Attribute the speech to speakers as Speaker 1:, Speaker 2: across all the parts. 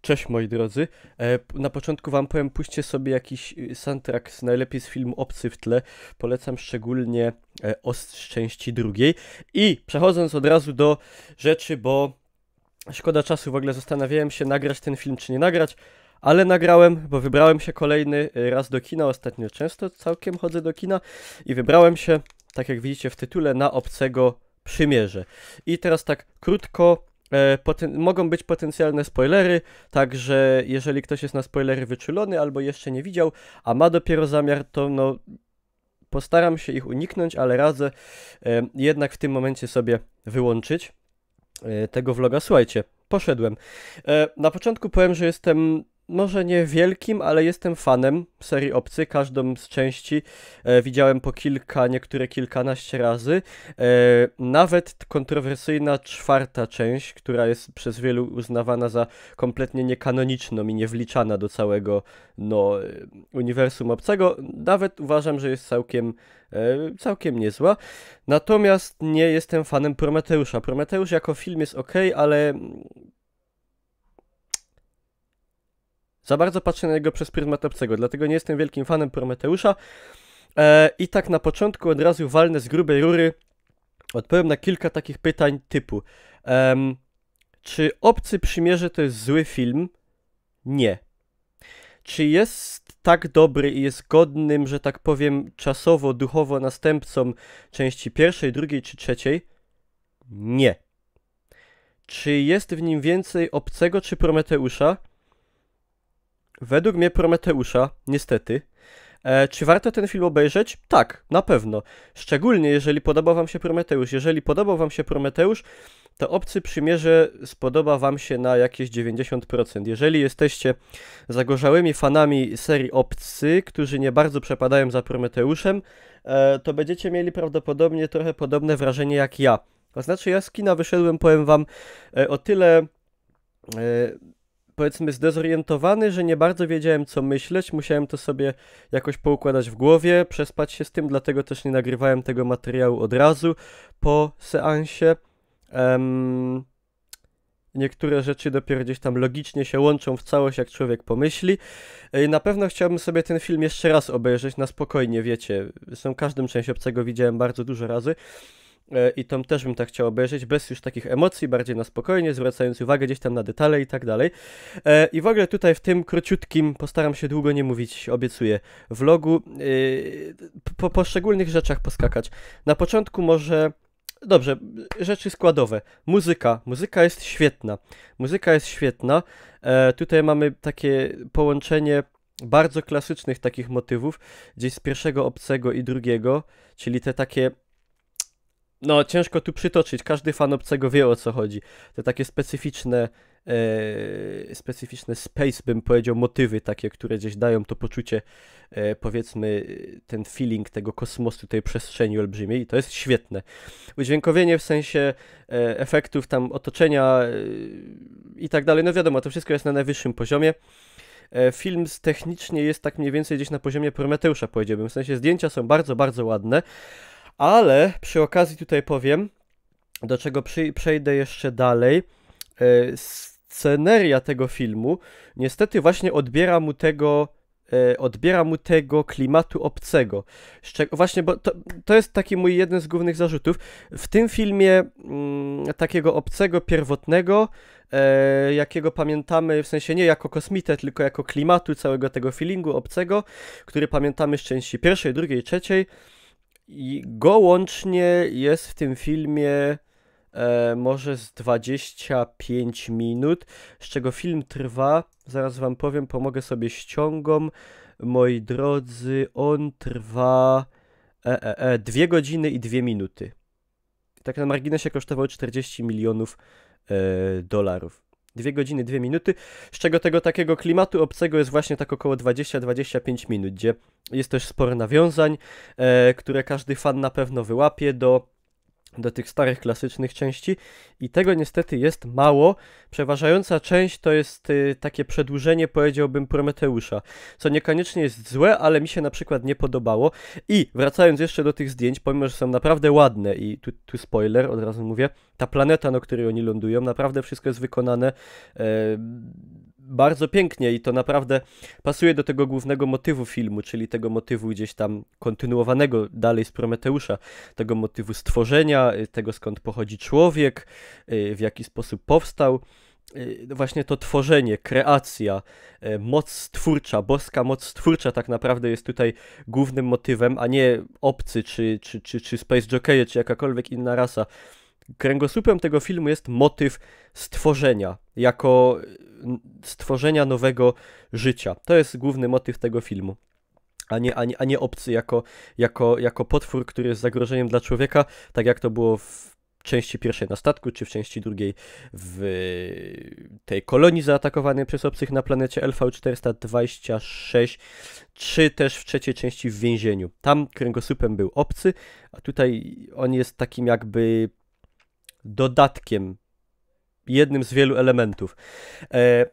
Speaker 1: Cześć moi drodzy. E, na początku wam powiem, puśćcie sobie jakiś y, soundtrack, najlepiej z filmu Obcy w tle. Polecam szczególnie e, z części drugiej. I przechodząc od razu do rzeczy, bo szkoda czasu, w ogóle zastanawiałem się nagrać ten film czy nie nagrać, ale nagrałem, bo wybrałem się kolejny y, raz do kina. Ostatnio często całkiem chodzę do kina i wybrałem się, tak jak widzicie w tytule, na Obcego Przymierze. I teraz tak krótko E, mogą być potencjalne spoilery, także jeżeli ktoś jest na spoilery wyczulony albo jeszcze nie widział, a ma dopiero zamiar, to no postaram się ich uniknąć, ale radzę e, jednak w tym momencie sobie wyłączyć e, tego vloga. Słuchajcie, poszedłem. E, na początku powiem, że jestem może nie wielkim, ale jestem fanem serii Obcy. Każdą z części e, widziałem po kilka, niektóre kilkanaście razy. E, nawet kontrowersyjna czwarta część, która jest przez wielu uznawana za kompletnie niekanoniczną i niewliczana do całego no, e, uniwersum Obcego, nawet uważam, że jest całkiem, e, całkiem niezła. Natomiast nie jestem fanem Prometeusza. Prometeusz jako film jest ok, ale Za bardzo patrzę na niego przez pryzmat obcego, dlatego nie jestem wielkim fanem Prometeusza. E, I tak na początku od razu walnę z grubej rury. Odpowiem na kilka takich pytań typu Czy Obcy Przymierze to jest zły film? Nie. Czy jest tak dobry i jest godnym, że tak powiem, czasowo, duchowo następcą części pierwszej, drugiej czy trzeciej? Nie. Czy jest w nim więcej obcego czy Prometeusza? Według mnie Prometeusza, niestety. E, czy warto ten film obejrzeć? Tak, na pewno. Szczególnie jeżeli podobał Wam się Prometeusz. Jeżeli podobał Wam się Prometeusz, to Obcy Przymierze spodoba Wam się na jakieś 90%. Jeżeli jesteście zagorzałymi fanami serii Obcy, którzy nie bardzo przepadają za Prometeuszem, e, to będziecie mieli prawdopodobnie trochę podobne wrażenie jak ja. To znaczy, ja z kina wyszedłem, powiem Wam, e, o tyle e, powiedzmy zdezorientowany, że nie bardzo wiedziałem co myśleć, musiałem to sobie jakoś poukładać w głowie, przespać się z tym, dlatego też nie nagrywałem tego materiału od razu po seansie. Um, niektóre rzeczy dopiero gdzieś tam logicznie się łączą w całość, jak człowiek pomyśli. Na pewno chciałbym sobie ten film jeszcze raz obejrzeć na spokojnie, wiecie. Zresztą każdą część obcego widziałem bardzo dużo razy. E, i tą też bym tak chciał obejrzeć, bez już takich emocji, bardziej na spokojnie, zwracając uwagę gdzieś tam na detale i tak dalej. E, I w ogóle tutaj w tym króciutkim, postaram się długo nie mówić, obiecuję, vlogu, yy, po poszczególnych rzeczach poskakać. Na początku może... Dobrze, rzeczy składowe. Muzyka. Muzyka jest świetna. Muzyka jest świetna. E, tutaj mamy takie połączenie bardzo klasycznych takich motywów, gdzieś z pierwszego obcego i drugiego, czyli te takie no, ciężko tu przytoczyć. Każdy fan obcego wie o co chodzi. Te takie specyficzne, e, specyficzne space, bym powiedział, motywy takie, które gdzieś dają to poczucie, e, powiedzmy, ten feeling tego kosmosu, tej przestrzeni olbrzymiej. To jest świetne. Udźwiękowienie w sensie e, efektów tam otoczenia e, i tak dalej. No wiadomo, to wszystko jest na najwyższym poziomie. E, film technicznie jest tak mniej więcej gdzieś na poziomie Prometeusza, powiedziałbym. W sensie zdjęcia są bardzo, bardzo ładne. Ale przy okazji tutaj powiem, do czego przejdę jeszcze dalej. E, sceneria tego filmu niestety właśnie odbiera mu tego e, odbiera mu tego klimatu obcego. Właśnie, bo to, to jest taki mój jeden z głównych zarzutów. W tym filmie mm, takiego obcego, pierwotnego, e, jakiego pamiętamy, w sensie nie jako kosmitę, tylko jako klimatu całego tego feelingu obcego, który pamiętamy z części pierwszej, drugiej, trzeciej, i go łącznie jest w tym filmie e, może z 25 minut, z czego film trwa, zaraz wam powiem, pomogę sobie ściągom. Moi drodzy, on trwa e, e, e, 2 godziny i 2 minuty. Tak na marginesie kosztował 40 milionów e, dolarów. 2 godziny, 2 minuty, z czego tego takiego klimatu obcego jest właśnie tak około 20-25 minut, gdzie jest też sporo nawiązań, e, które każdy fan na pewno wyłapie do do tych starych, klasycznych części i tego niestety jest mało. Przeważająca część to jest y, takie przedłużenie, powiedziałbym, Prometeusza, co niekoniecznie jest złe, ale mi się na przykład nie podobało. I wracając jeszcze do tych zdjęć, pomimo, że są naprawdę ładne i tu, tu spoiler, od razu mówię, ta planeta, na której oni lądują, naprawdę wszystko jest wykonane e, bardzo pięknie i to naprawdę pasuje do tego głównego motywu filmu, czyli tego motywu gdzieś tam kontynuowanego dalej z Prometeusza, tego motywu stworzenia, y, tego skąd pochodzi człowiek, y, w jaki sposób powstał. Y, właśnie to tworzenie, kreacja, moc stwórcza, boska moc stwórcza tak naprawdę jest tutaj głównym motywem, a nie obcy, czy, czy, czy, czy Space Jockey, czy jakakolwiek inna rasa kręgosłupem tego filmu jest motyw stworzenia, jako stworzenia nowego życia. To jest główny motyw tego filmu. A nie, a nie, a nie obcy jako, jako, jako potwór, który jest zagrożeniem dla człowieka, tak jak to było w części pierwszej na statku, czy w części drugiej w tej kolonii zaatakowanej przez obcych na planecie LV-426, czy też w trzeciej części w więzieniu. Tam kręgosłupem był obcy, a tutaj on jest takim jakby dodatkiem, jednym z wielu elementów. E,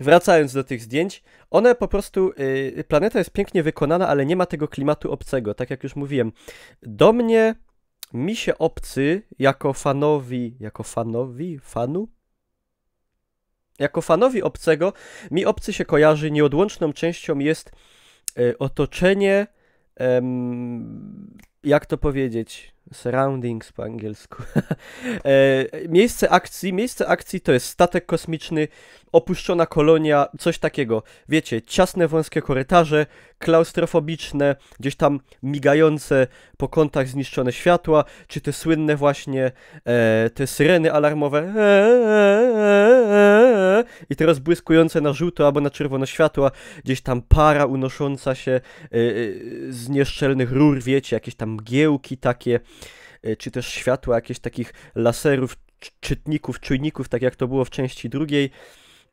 Speaker 1: wracając do tych zdjęć, one po prostu, y, planeta jest pięknie wykonana, ale nie ma tego klimatu obcego, tak jak już mówiłem. Do mnie, mi się obcy, jako fanowi, jako fanowi, fanu? Jako fanowi obcego, mi obcy się kojarzy, nieodłączną częścią jest y, otoczenie, jak to powiedzieć, surroundings po angielsku. e, miejsce akcji, miejsce akcji to jest statek kosmiczny, opuszczona kolonia, coś takiego. Wiecie, ciasne, wąskie korytarze, klaustrofobiczne, gdzieś tam migające po kątach zniszczone światła, czy te słynne właśnie e, te syreny alarmowe e, e, e, i te rozbłyskujące na żółto albo na czerwono światła, gdzieś tam para unosząca się z nieszczelnych rur, wiecie, jakieś tam mgiełki takie, czy też światła jakichś takich laserów, czytników, czujników, tak jak to było w części drugiej.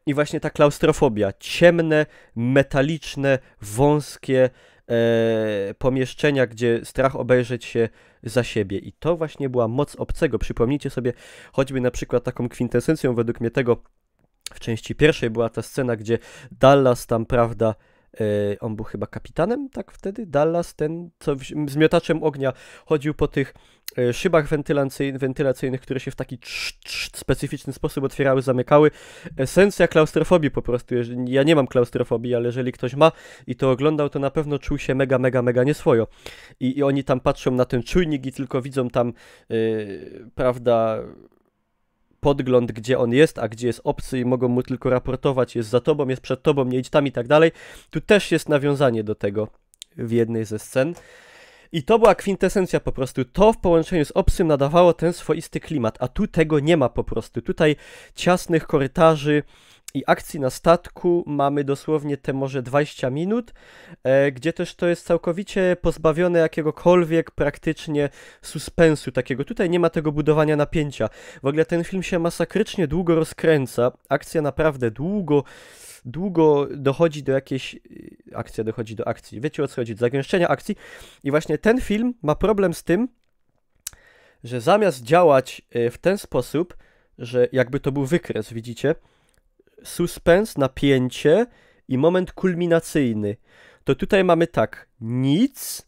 Speaker 1: I właśnie ta klaustrofobia, ciemne, metaliczne, wąskie e, pomieszczenia, gdzie strach obejrzeć się za siebie. I to właśnie była moc obcego. Przypomnijcie sobie choćby na przykład taką kwintesencją według mnie tego w części pierwszej była ta scena, gdzie Dallas tam, prawda, E, on był chyba kapitanem, tak wtedy? Dallas, ten, co z miotaczem ognia chodził po tych e, szybach wentylacyjnych, które się w taki cz, cz, specyficzny sposób otwierały, zamykały. Esencja klaustrofobii po prostu. Ja nie mam klaustrofobii, ale jeżeli ktoś ma i to oglądał, to na pewno czuł się mega, mega, mega nieswojo. I, i oni tam patrzą na ten czujnik i tylko widzą tam, yy, prawda, podgląd, gdzie on jest, a gdzie jest obcy i mogą mu tylko raportować, jest za tobą, jest przed tobą, nie idź tam i tak dalej. Tu też jest nawiązanie do tego w jednej ze scen. I to była kwintesencja po prostu. To w połączeniu z obcym nadawało ten swoisty klimat, a tu tego nie ma po prostu. Tutaj ciasnych korytarzy, i akcji na statku mamy dosłownie te może 20 minut, e, gdzie też to jest całkowicie pozbawione jakiegokolwiek praktycznie suspensu takiego. Tutaj nie ma tego budowania napięcia. W ogóle ten film się masakrycznie długo rozkręca. Akcja naprawdę długo długo dochodzi do jakiejś. Akcja dochodzi do akcji. Wiecie o co chodzi? Do zagęszczenia akcji. I właśnie ten film ma problem z tym, że zamiast działać e, w ten sposób, że jakby to był wykres, widzicie? Suspens, napięcie i moment kulminacyjny. To tutaj mamy tak, nic,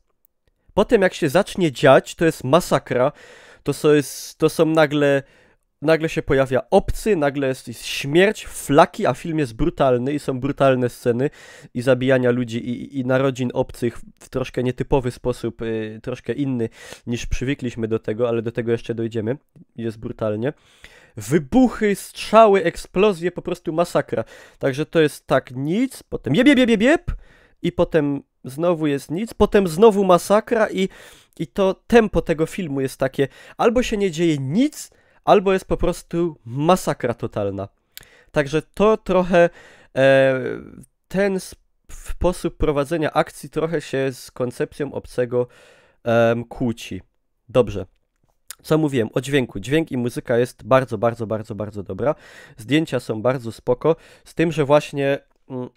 Speaker 1: potem jak się zacznie dziać, to jest masakra, to, so jest, to są nagle, nagle się pojawia obcy, nagle jest, jest śmierć, flaki, a film jest brutalny i są brutalne sceny i zabijania ludzi i, i narodzin obcych w troszkę nietypowy sposób, y, troszkę inny niż przywykliśmy do tego, ale do tego jeszcze dojdziemy, jest brutalnie wybuchy, strzały, eksplozje, po prostu masakra. Także to jest tak nic, potem jeb, jeb, jeb, jeb, jeb i potem znowu jest nic, potem znowu masakra i, i to tempo tego filmu jest takie, albo się nie dzieje nic, albo jest po prostu masakra totalna. Także to trochę e, ten sposób prowadzenia akcji trochę się z koncepcją obcego e, kłóci. Dobrze. Co mówiłem o dźwięku. Dźwięk i muzyka jest bardzo, bardzo, bardzo, bardzo dobra. Zdjęcia są bardzo spoko, z tym, że właśnie mm,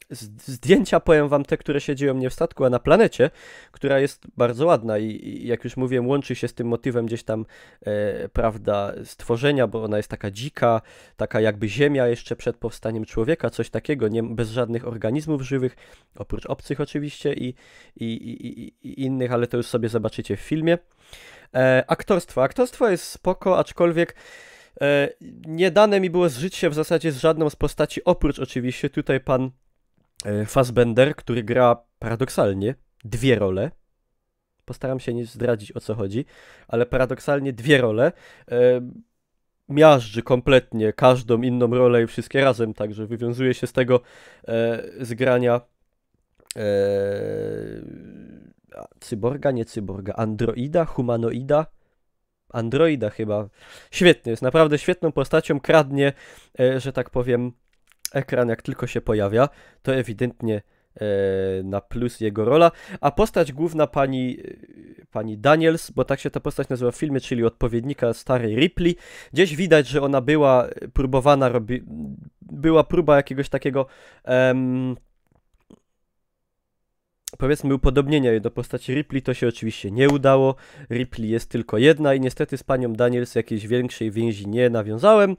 Speaker 1: zdjęcia, powiem wam, te, które się dzieją nie w statku, a na planecie, która jest bardzo ładna i, i jak już mówiłem, łączy się z tym motywem gdzieś tam, e, prawda, stworzenia, bo ona jest taka dzika, taka jakby ziemia jeszcze przed powstaniem człowieka, coś takiego, nie, bez żadnych organizmów żywych, oprócz obcych oczywiście i, i, i, i innych, ale to już sobie zobaczycie w filmie. E, aktorstwo. Aktorstwo jest spoko, aczkolwiek E, nie dane mi było zżyć się w zasadzie z żadną z postaci, oprócz oczywiście tutaj pan e, Fassbender, który gra paradoksalnie dwie role. Postaram się nie zdradzić o co chodzi, ale paradoksalnie dwie role. E, miażdży kompletnie każdą inną rolę i wszystkie razem, także wywiązuje się z tego e, zgrania e, cyborga, nie cyborga, androida, humanoida, androida chyba. Świetnie, jest naprawdę świetną postacią, kradnie, e, że tak powiem, ekran jak tylko się pojawia, to ewidentnie e, na plus jego rola, a postać główna pani, e, pani Daniels, bo tak się ta postać nazywa w filmie, czyli odpowiednika starej Ripley, gdzieś widać, że ona była próbowana, robi, była próba jakiegoś takiego powiedzmy upodobnienia jej do postaci Ripley, to się oczywiście nie udało. Ripley jest tylko jedna i niestety z panią Daniels jakiejś większej więzi nie nawiązałem.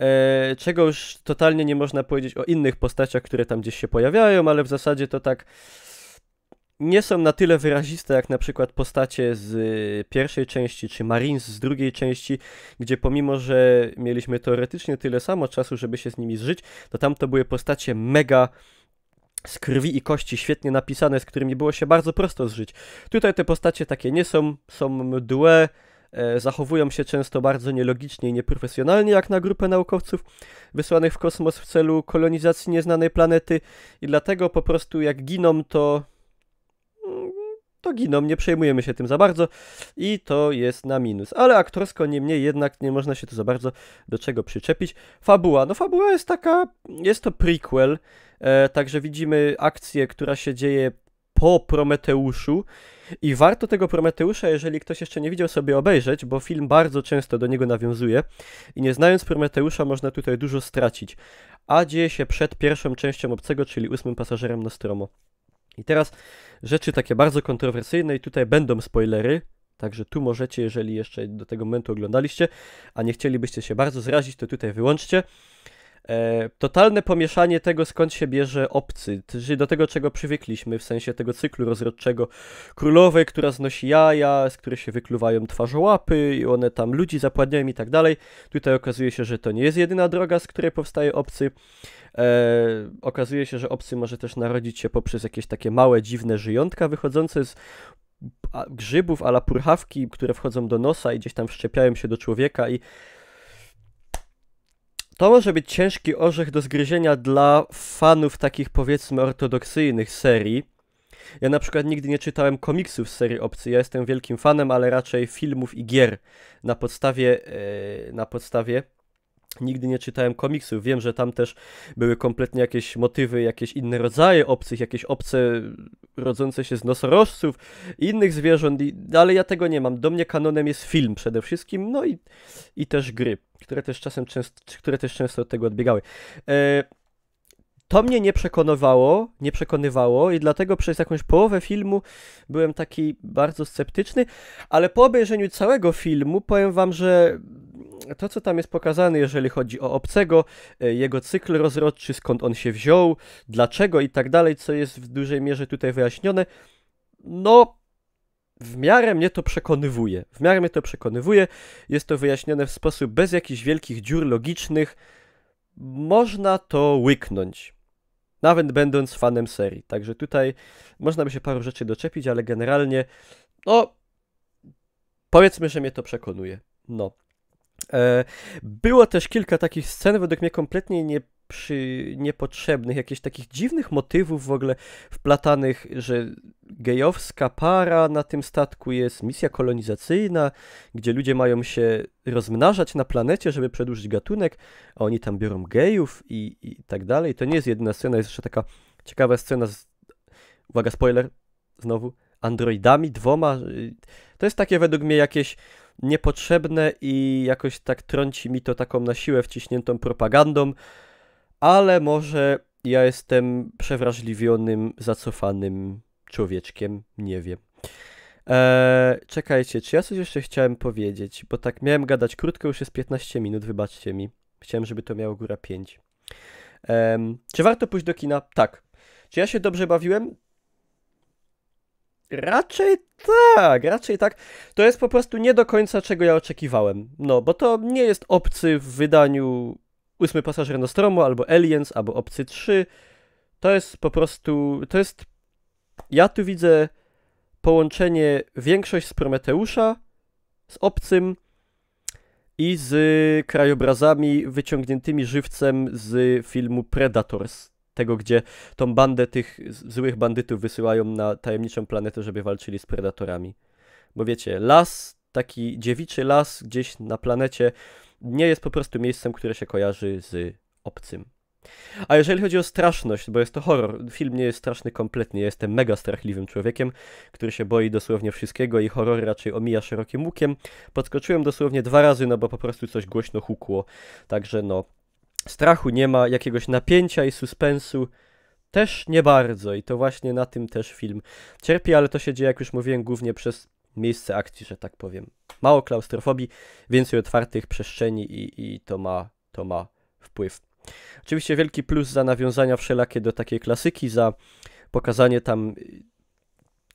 Speaker 1: E, czego już totalnie nie można powiedzieć o innych postaciach, które tam gdzieś się pojawiają, ale w zasadzie to tak nie są na tyle wyraziste jak na przykład postacie z pierwszej części, czy Marines z drugiej części, gdzie pomimo, że mieliśmy teoretycznie tyle samo czasu, żeby się z nimi zżyć, to tam to były postacie mega z krwi i kości, świetnie napisane, z którymi było się bardzo prosto zżyć. Tutaj te postacie takie nie są, są mdłe, e, zachowują się często bardzo nielogicznie i nieprofesjonalnie, jak na grupę naukowców wysłanych w kosmos w celu kolonizacji nieznanej planety i dlatego po prostu jak giną, to to giną, nie przejmujemy się tym za bardzo i to jest na minus. Ale aktorsko niemniej jednak nie można się tu za bardzo do czego przyczepić. Fabuła, no fabuła jest taka, jest to prequel, E, także widzimy akcję, która się dzieje po Prometeuszu. I warto tego Prometeusza, jeżeli ktoś jeszcze nie widział, sobie obejrzeć, bo film bardzo często do niego nawiązuje. I nie znając Prometeusza, można tutaj dużo stracić. A dzieje się przed pierwszą częścią obcego, czyli ósmym pasażerem Nostromo. I teraz rzeczy takie bardzo kontrowersyjne, i tutaj będą spoilery. Także tu możecie, jeżeli jeszcze do tego momentu oglądaliście, a nie chcielibyście się bardzo zrazić, to tutaj wyłączcie. E, totalne pomieszanie tego, skąd się bierze obcy, czyli do tego, czego przywykliśmy, w sensie tego cyklu rozrodczego królowej, która znosi jaja, z których się wykluwają twarzołapy i one tam ludzi zapładniają i tak dalej. Tutaj okazuje się, że to nie jest jedyna droga, z której powstaje obcy. E, okazuje się, że obcy może też narodzić się poprzez jakieś takie małe, dziwne żyjątka wychodzące z grzybów, ala purchawki, które wchodzą do nosa i gdzieś tam wszczepiają się do człowieka i to może być ciężki orzech do zgryzienia dla fanów takich powiedzmy ortodoksyjnych serii. Ja na przykład nigdy nie czytałem komiksów z serii Obcy. Ja jestem wielkim fanem, ale raczej filmów i gier na podstawie, yy, na podstawie Nigdy nie czytałem komiksów. Wiem, że tam też były kompletnie jakieś motywy, jakieś inne rodzaje obcych, jakieś obce rodzące się z nosorożców innych zwierząt, i, ale ja tego nie mam. Do mnie kanonem jest film przede wszystkim, no i, i też gry, które też czasem często, które też często od tego odbiegały. E, to mnie nie przekonywało, nie przekonywało i dlatego przez jakąś połowę filmu byłem taki bardzo sceptyczny, ale po obejrzeniu całego filmu powiem wam, że to, co tam jest pokazane, jeżeli chodzi o obcego, e, jego cykl rozrodczy, skąd on się wziął, dlaczego i tak dalej, co jest w dużej mierze tutaj wyjaśnione, no w miarę mnie to przekonywuje. W miarę mnie to przekonywuje. Jest to wyjaśnione w sposób bez jakichś wielkich dziur logicznych. Można to łyknąć. Nawet będąc fanem serii. Także tutaj można by się paru rzeczy doczepić, ale generalnie, no, powiedzmy, że mnie to przekonuje. No. E, było też kilka takich scen, według mnie kompletnie nie przy niepotrzebnych, jakichś takich dziwnych motywów w ogóle wplatanych, że gejowska para na tym statku jest misja kolonizacyjna, gdzie ludzie mają się rozmnażać na planecie, żeby przedłużyć gatunek, a oni tam biorą gejów i, i tak dalej. To nie jest jedna scena, jest jeszcze taka ciekawa scena z, uwaga, spoiler, znowu, androidami, dwoma. To jest takie według mnie jakieś niepotrzebne i jakoś tak trąci mi to taką na siłę wciśniętą propagandą, ale może ja jestem przewrażliwionym, zacofanym człowieczkiem, nie wiem. Eee, czekajcie, czy ja coś jeszcze chciałem powiedzieć? Bo tak miałem gadać krótko, już jest 15 minut, wybaczcie mi. Chciałem, żeby to miało góra 5. Eee, czy warto pójść do kina? Tak. Czy ja się dobrze bawiłem? Raczej tak, raczej tak. To jest po prostu nie do końca czego ja oczekiwałem. No, bo to nie jest obcy w wydaniu ósmy pasażer Nostromo, albo Aliens, albo Obcy 3. To jest po prostu, to jest, ja tu widzę połączenie większość z Prometeusza, z Obcym i z krajobrazami wyciągniętymi żywcem z filmu Predators. Tego, gdzie tą bandę tych złych bandytów wysyłają na tajemniczą planetę, żeby walczyli z predatorami. Bo wiecie, las, taki dziewiczy las gdzieś na planecie, nie jest po prostu miejscem, które się kojarzy z obcym. A jeżeli chodzi o straszność, bo jest to horror, film nie jest straszny kompletnie, jestem mega strachliwym człowiekiem, który się boi dosłownie wszystkiego i horror raczej omija szerokim łukiem. Podskoczyłem dosłownie dwa razy, no bo po prostu coś głośno hukło. Także no, strachu nie ma, jakiegoś napięcia i suspensu też nie bardzo i to właśnie na tym też film cierpi, ale to się dzieje, jak już mówiłem, głównie przez miejsce akcji, że tak powiem. Mało klaustrofobii, więcej otwartych przestrzeni i, i to, ma, to ma wpływ. Oczywiście wielki plus za nawiązania wszelakie do takiej klasyki, za pokazanie tam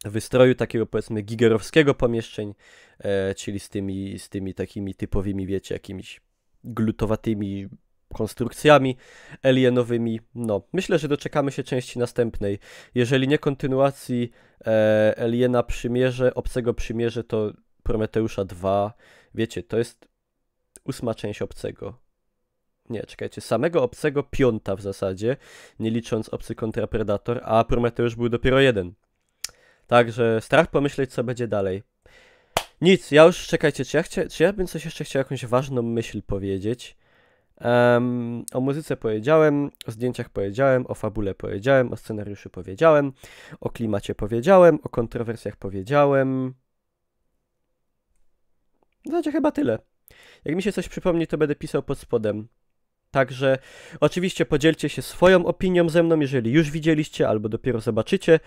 Speaker 1: wystroju takiego powiedzmy gigerowskiego pomieszczeń, e, czyli z tymi, z tymi takimi typowymi, wiecie, jakimiś glutowatymi konstrukcjami alienowymi. No, myślę, że doczekamy się części następnej. Jeżeli nie kontynuacji e, Aliena Przymierze, Obcego Przymierze, to Prometeusza 2. Wiecie, to jest ósma część Obcego. Nie, czekajcie, samego Obcego piąta w zasadzie, nie licząc Obcy kontra Predator, a Prometeusz był dopiero jeden. Także strach pomyśleć, co będzie dalej. Nic, ja już, czekajcie, czy ja, chcia, czy ja bym coś jeszcze chciał, jakąś ważną myśl powiedzieć? Um, o muzyce powiedziałem, o zdjęciach powiedziałem, o fabule powiedziałem, o scenariuszu powiedziałem, o klimacie powiedziałem, o kontrowersjach powiedziałem. Zasadzie chyba tyle. Jak mi się coś przypomni, to będę pisał pod spodem. Także oczywiście podzielcie się swoją opinią ze mną, jeżeli już widzieliście albo dopiero zobaczycie.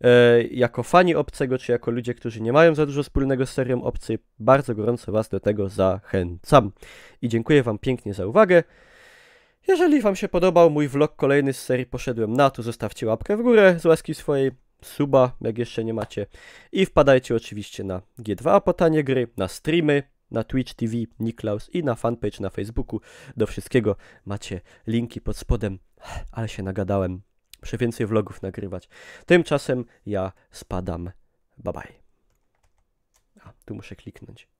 Speaker 1: E, jako fani obcego, czy jako ludzie, którzy nie mają za dużo wspólnego z serią obcy, bardzo gorąco Was do tego zachęcam. I dziękuję Wam pięknie za uwagę. Jeżeli Wam się podobał mój vlog kolejny z serii Poszedłem na, to zostawcie łapkę w górę z łaski swojej, suba, jak jeszcze nie macie. I wpadajcie oczywiście na G2 Potanie Gry, na streamy, na Twitch TV Niklaus i na fanpage na Facebooku. Do wszystkiego macie linki pod spodem, ale się nagadałem. Muszę więcej vlogów nagrywać. Tymczasem ja spadam. Bye bye. A, tu muszę kliknąć.